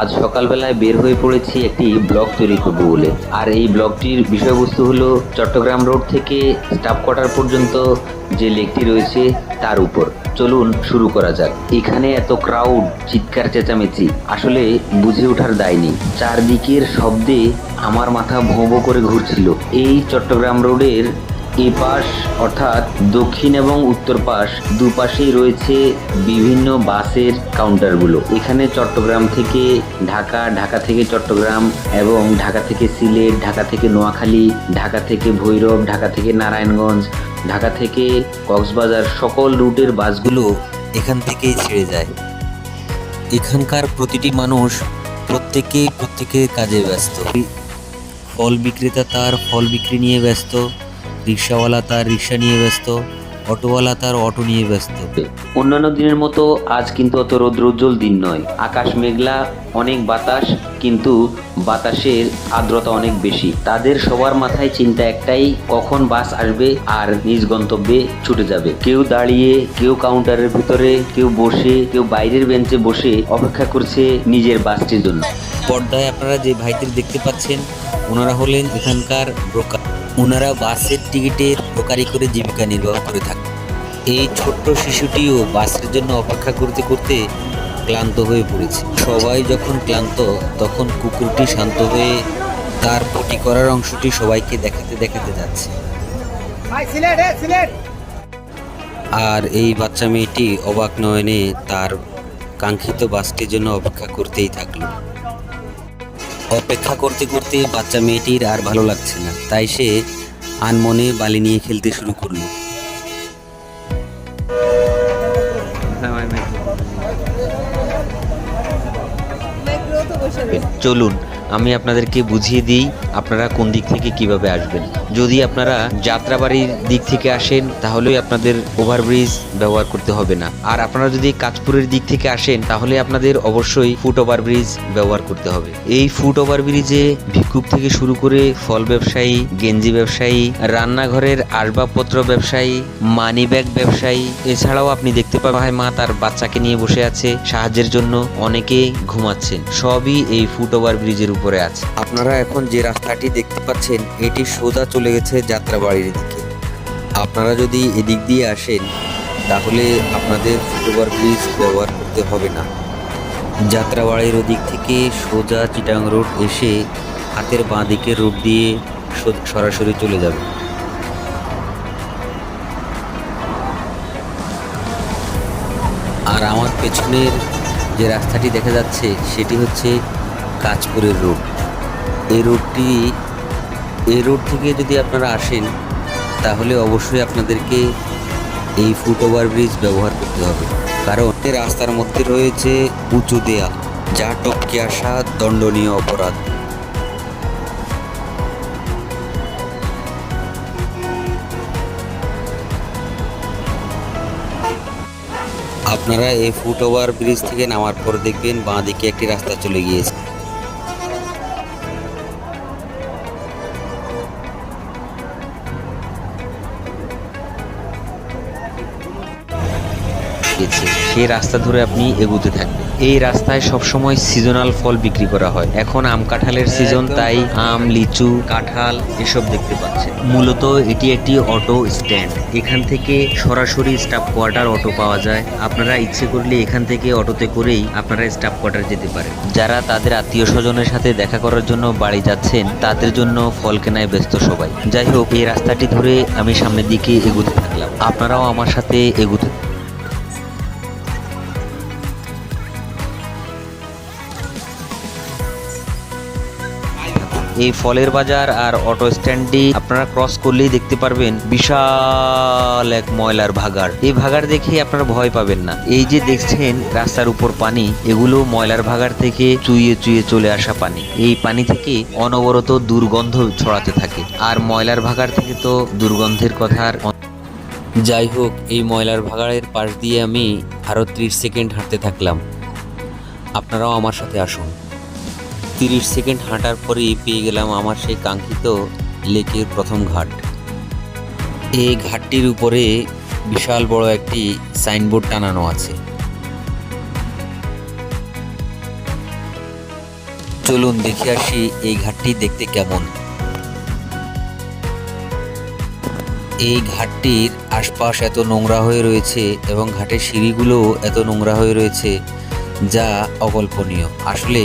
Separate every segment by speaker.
Speaker 1: আজ সকালবেলায় বের হয়ে পড়েছি একটি ব্লগ তৈরি করব বলে। আর এই ব্লগটির বিষয়বস্তু হলো চট্টগ্রাম রোড থেকে স্টাফ কোয়ার্টার পর্যন্ত যে লেকটি রয়েছে তার উপর। চলুন শুরু করা যাক। এখানে এত ক্রাউড, চিৎকার, চেঁচামেচি। আসলে বুঝে ওঠার দায় নেই। চারদিকের শব্দে আমার মাথা ভোঁ করে ঘুরছিল। এই চট্টগ্রাম রোডের এই পাশ, অর্থাৎ দক্ষিণ এবং উত্তর পাশ, দুপাশেই রয়েছে বিভিন্ন বাসের কাউন্টারগুলো এখানে চট্টগ্রাম থেকে ঢাকা ঢাকা থেকে চট্টগ্রাম এবং ঢাকা থেকে সিলেট, ঢাকা থেকে নোয়াখালী, ঢাকা থেকে ভৈরব, ঢাকা থেকে নারায়ণগঞ্জ, ঢাকা থেকে কক্সবাজার, সকল রুটের বাসগুলো এখান থেকেই ছেড়ে যায়। এখানকার প্রতিটি মানুষ প্রত্যেকেই প্রত্যেকের কাজে ব্যস্ত। ফল বিক্রেতা তার ফল বিক্রি নিয়ে ব্যস্ত। রিক্সাওয়ালা তার রিক্সা নিয়ে ব্যস্ত অটোওয়ালা তার অটো নিয়ে ব্যস্ত। অন্যান্য দিনের মতো আজ কিন্তু অত রৌদ্রোজ্জ্বল দিন নয়। আকাশ মেঘলা অনেক বাতাস কিন্তু বাতাসের আর্দ্রতা অনেক বেশি। তাদের সবার মাথায় চিন্তা একটাই কখন বাস আসবে আর নিজ গন্তব্যে ছুটে যাবে। কেউ দাঁড়িয়ে কেউ কাউন্টারের ভিতরে কেউ বসে কেউ বাইরের বেঞ্চে বসে অপেক্ষা করছে নিজের বাসটির জন্য। পর্দায় আপনারা যে ভাইদের দেখতে পাচ্ছেন ওনারা হলেন এখানকার ব্রোকার ওনারা বাসের টিকিটের ব্রোকারি করে জীবিকা নির্বাহ করে থাকেন। এই ছোট্ট শিশুটিও বাসের জন্য অপেক্ষা করতে করতে ক্লান্ত হয়ে পড়েছে। সবাই যখন ক্লান্ত তখন কুকুরটি শান্ত হয়ে তার পটি করার অংশটি সবাইকে দেখাতে দেখাতে যাচ্ছে। আর এই বাচ্চা মেয়েটি অবাক নয়নে তার কাঙ্ক্ষিত বাসটির জন্য অপেক্ষা করতেই থাকল। অপেক্ষা করতে করতে বাচ্চা মেয়েটির আর ভালো লাগছে না। তাই সে আনমনে বালি নিয়ে খেলতে শুরু করল। চলুন। আমি আপনাদেরকে বুঝিয়ে দিই আপনারা কোন দিক থেকে কীভাবে আসবেন। যদি আপনারা যাত্রাবাড়ির দিক থেকে আসেন, তাহলেই আপনাদের ওভারব্রিজ ব্যবহার করতে হবে না। আর আপনারা যদি কাঁচপুরের দিক থেকে আসেন, তাহলে আপনাদের অবশ্যই ফুট ওভারব্রিজ ব্যবহার করতে হবে। এই ফুট ওভারব্রিজে ভিক্ষুক থেকে শুরু করে ফল ব্যবসায়ী, গেঞ্জি ব্যবসায়ী, রান্নাঘরের আসবাবপত্র ব্যবসায়ী, মানি ব্যাগ ব্যবসায়ী, এছাড়াও আপনি দেখতে পাবেন ভাই মা তার বাচ্চাকে নিয়ে বসে আছে, সাহায্যের জন্য অনেকে ঘুমাচ্ছেন। সবই এই ফুট ওভার ব্রিজের উপরে আছে। আপনারা এখন যে রাস্তাটি দেখতে পাচ্ছেন, এটি সোজা চলে গেছে যাত্রাবাড়ির দিকে। আপনারা যদি এদিক দিয়ে আসেন, তাহলে আপনাদের ফুট ওভার ব্রিজ ব্যবহার করতে হবে না। যাত্রাবাড়ির ওদিক থেকে সোজা চিটাং রোড এসে হাতের বাঁ দিকের রোড দিয়ে সরাসরি চলে যাবে। আর আমার পেছনের যে রাস্তাটি দেখা যাচ্ছে, সেটি হচ্ছে কাঁচপুরের রোড। এই রোডটি, এই রোড থেকে যদি আপনারা আসেন, তাহলে অবশ্যই আপনাদেরকে এই ফুট ওভার ব্রিজ ব্যবহার করতে হবে। কারণ রাস্তার মধ্যে রয়েছে উঁচু দেয়াল, যা টপকে আসা দণ্ডনীয় অপরাধ। আপনারা এই ফুট ওভার ব্রিজ থেকে নামার পর দেখবেন বাঁ দিকে একটি রাস্তা চলে গিয়েছে। গেছে। সেই রাস্তা ধরে আপনি এগুতে থাকবেন। এই রাস্তায় সবসময় সিজনাল ফল বিক্রি করা হয়। এখন আম কাঁঠালের সিজন তাই আম লিচু কাঁঠাল এসব দেখতে পাচ্ছেন। মূলত এটি একটি অটো স্ট্যান্ড এখান থেকে সরাসরি স্টাফ কোয়ার্টার অটো পাওয়া যায়। আপনারা ইচ্ছে করলে এখান থেকে অটোতে করেই আপনারা স্টাফ কোয়ার্টার যেতে পারেন। যারা তাদের আত্মীয় স্বজনের সাথে দেখা করার জন্য বাড়ি যাচ্ছেন তাদের জন্য ফল কেনায় ব্যস্ত সবাই। যাই হোক এই রাস্তাটি ধরে আমি সামনের দিকে এগুতে থাকলাম। আপনারাও আমার সাথে এগুতে এই ফলের বাজার আর অটো স্ট্যান্ডটি আপনারা ক্রস করলেই দেখতে পারবেন বিশাল এক ময়লার ভাগাড়। এই ভাগাড় দেখে আপনারা ভয় পাবেন না। এই যে দেখছেন রাস্তার উপর পানি, এগুলো ময়লার ভাগাড় থেকে চুইয়ে চুইয়ে চলে আসা পানি। এই পানি থেকে অনবরত দুর্গন্ধ ছড়াতে থাকে। আর ময়লার ভাগাড় থেকে তো দুর্গন্ধের কথা আর যাই হোক, এই ময়লার ভাগাড়ের পাশ দিয়ে আমি আরও ত্রিশ সেকেন্ড হাঁটতে থাকলাম। আপনারাও আমার সাথে আসুন। তিরিশ সেকেন্ড হাঁটার পরেই পেয়ে গেলাম আমার সেই কাঙ্ক্ষিত লেকের প্রথম ঘাট। এই ঘাটটির উপরে বিশাল বড় একটি সাইনবোর্ড টানানো আছে। চলুন দেখে আসি এই ঘাটটি দেখতে কেমন। এই ঘাটটির আশপাশ এত নোংরা হয়ে রয়েছে এবং ঘাটের সিঁড়িগুলোও এত নোংরা হয়ে রয়েছে যা অকল্পনীয়। আসলে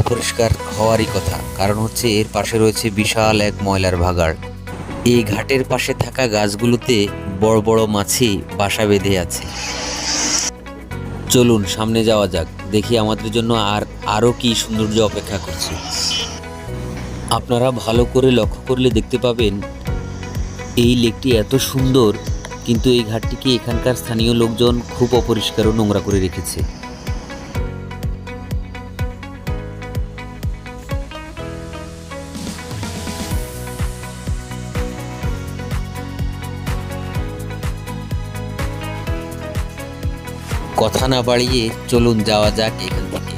Speaker 1: অপরিষ্কার হওয়ারই কথা। কারণ হচ্ছে এর পাশে রয়েছে বিশাল এক ময়লার ভাগাড়। এই ঘাটের পাশে থাকা গাছগুলোতে বড় বড় মাছি বাসা বেঁধে আছে। চলুন, সামনে যাওয়া যাক। দেখি আমাদের জন্য আর আরও কি সৌন্দর্য অপেক্ষা করছে। আপনারা ভালো করে লক্ষ্য করলে দেখতে পাবেন, এই লেকটি এত সুন্দর, কিন্তু এই ঘাটটিকে এখানকার স্থানীয় লোকজন খুব অপরিষ্কার ও নোংরা করে রেখেছে। কথা না বাড়িয়ে চলুন যাওয়া যাক এখান থেকে।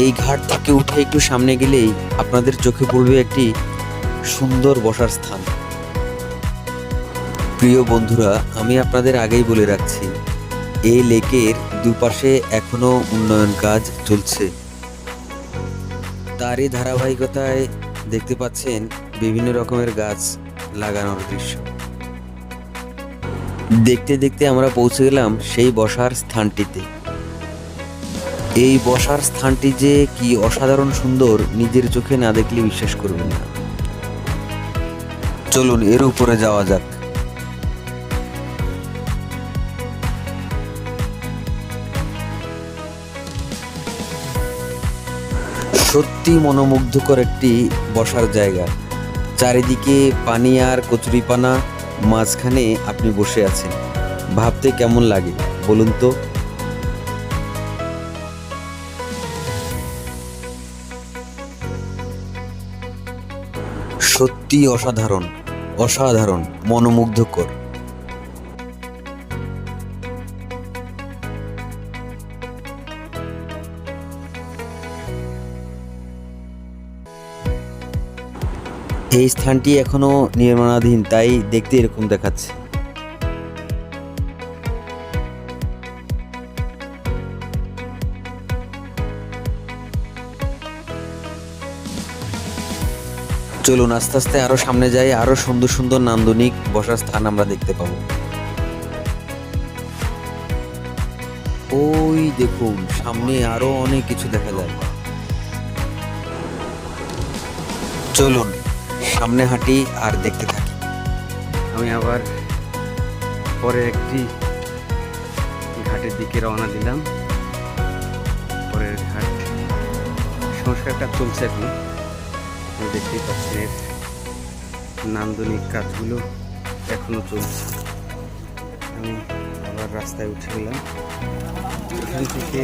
Speaker 1: এই ঘাট থেকে উঠে একটু সামনে গেলেই আপনাদের চোখে পড়বে একটি সুন্দর বসার স্থান। প্রিয় বন্ধুরা, আমি আপনাদের আগেই বলে রাখছি, এই লেকের দুপাশে এখনও উন্নয়ন কাজ চলছে। তারই ধারাবাহিকতায় দেখতে পাচ্ছেন বিভিন্ন রকমের গাছ লাগানোর দৃশ্য। দেখতে দেখতে আমরা পৌঁছে গেলাম সেই বসার স্থানটিতে। এই বসার স্থানটি যে কি অসাধারণ সুন্দর নিজের চোখে না দেখলে বিশ্বাস করবেন না। চলুন, এর উপরে যাওয়া যাক। সত্যি মনোমুগ্ধকর একটি বসার জায়গা। চারিদিকে পানি আর কচুরিপানা মাঝখানে আপনি বসে আছেন। ভাবতে কেমন লাগে, বলুন তো? সত্যি অসাধারণ অসাধারণ, মনোমুগ্ধকর। এই স্থানটি এখনও নির্মাণাধীন তাই দেখতে এরকম দেখাচ্ছে। চলুন, আস্তে আস্তে আরও সামনে যাই, আরও সুন্দর সুন্দর নান্দনিক বসার স্থান আমরা দেখতে পাবো। ওই দেখুন, সামনে আরও অনেক কিছু দেখা যায়। চলুন সামনে হাঁটি আর দেখতে থাকি।
Speaker 2: আমি আবার পরে একটি ঘাটের দিকে রওনা দিলাম। পরের ঘাট সংস্কারটা চলছে এখন। আপনি দেখতেই পাচ্ছেন এর নান্দনিক কাজগুলো এখনও চলছে। আমি আবার রাস্তায় উঠে গেলাম। এখান থেকে